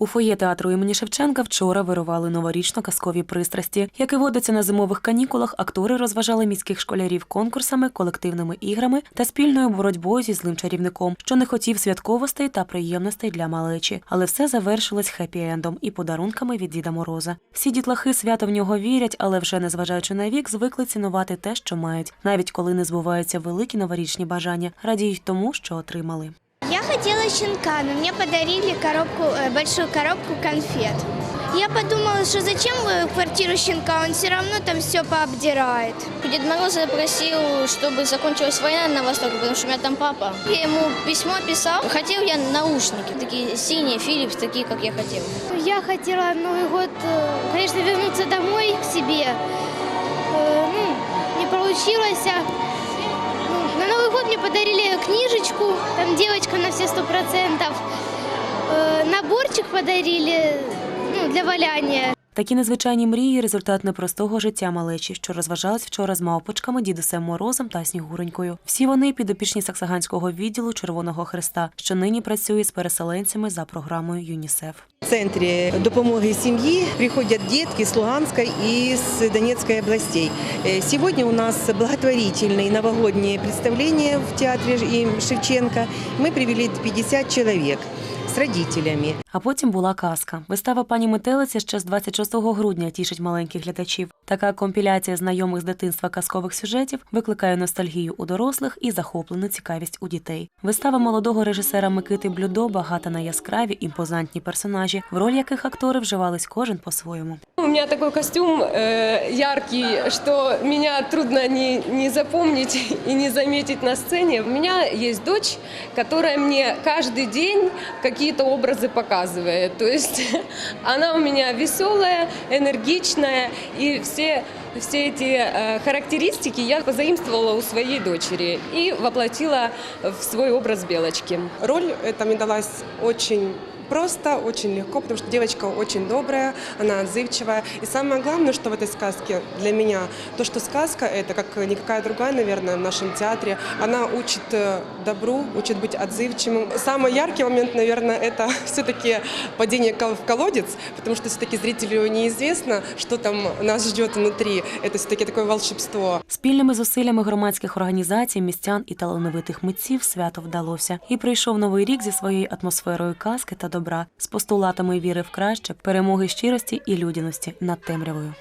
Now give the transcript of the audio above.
У фоє театру імені Шевченка вчора вирували новорічно-казкові пристрасті. Як і водиться на зимових канікулах, актори розважали міських школярів конкурсами, колективними іграми та спільною боротьбою зі злим чарівником, що не хотів святковостей та приємностей для малечі. Але все завершилось хеппі-ендом і подарунками від Діда Мороза. Всі дітлахи свято в нього вірять, але вже незважаючи на вік, звикли цінувати те, що мають, навіть коли не збуваються великі новорічні бажання, радіють тому, що отримали. Я хотела щенка, но мне подарили коробку, э, большую коробку конфет. Я подумала, что зачем в квартиру щенка, он все равно там все пообдирает. Дед Мороз запросил, чтобы закончилась война на Востоке, потому что у меня там папа. Я ему письмо писал. Хотел я наушники, такие синие, Philips, такие, как я хотел. Я хотела Новый год, э, конечно, вернуться домой к себе. Э, Ну, не получилось. Мне подарили книжечку, там девочка на все сто процентов. Э, Наборчик подарили ну, для валяния. Такі незвичайні мрії результат непростого життя малечі, що розважалась вчора з мавпочками, дідусем Морозом та Снігуренькою. Всі вони підопічні Саксаганського відділу Червоного Христа, що нині працює з переселенцями за програмою ЮНІСЕФ. В центре допомоги семьи приходят детки с Луганской и с Донецкой областей. Э, Сегодня у нас благотворительные новогодние представления в театре им Шевченко. Мы привели 50 человек с родителями. А потім була казка. Вистава пані Метелиці ще з 26 грудня тішить маленьких глядачів. Така компіляція знайомих з дитинства казкових сюжетів викликає ностальгію у дорослих і захоплену цікавість у дітей. Вистава молодого режисера Микити Блюдо багата на яскраві імпозантні персонажі, в роль яких актори вживались кожен по-своєму. У меня такой костюм э, яркий, что меня трудно не, не запомнить и не заметить на сцене. У меня есть дочь, которая мне каждый день какие-то образы показывает. То есть она у меня веселая, энергичная, и все, все эти э, характеристики я позаимствовала у своей дочери и воплотила в свой образ Белочки. Роль эта мне далась очень просто, очень легко, потому что девочка очень добрая, она отзывчивая. И самое главное, что в этой сказке для меня, то, что сказка это, как никакая другая, наверное, в нашем театре, она учит э, добру, учит быть отзывчивым. Самый яркий момент, наверное, это все-таки падение кол- в колодец, потому что все-таки зрителю неизвестно, что там нас ждет внутри. Это все-таки такое волшебство. Спільними зусиллями громадських організацій, містян і талановитих митців свято вдалося. І прийшов новий рік зі своєю атмосферою казки та добра, з постулатами віри в краще, перемоги щирості і людяності над темрявою.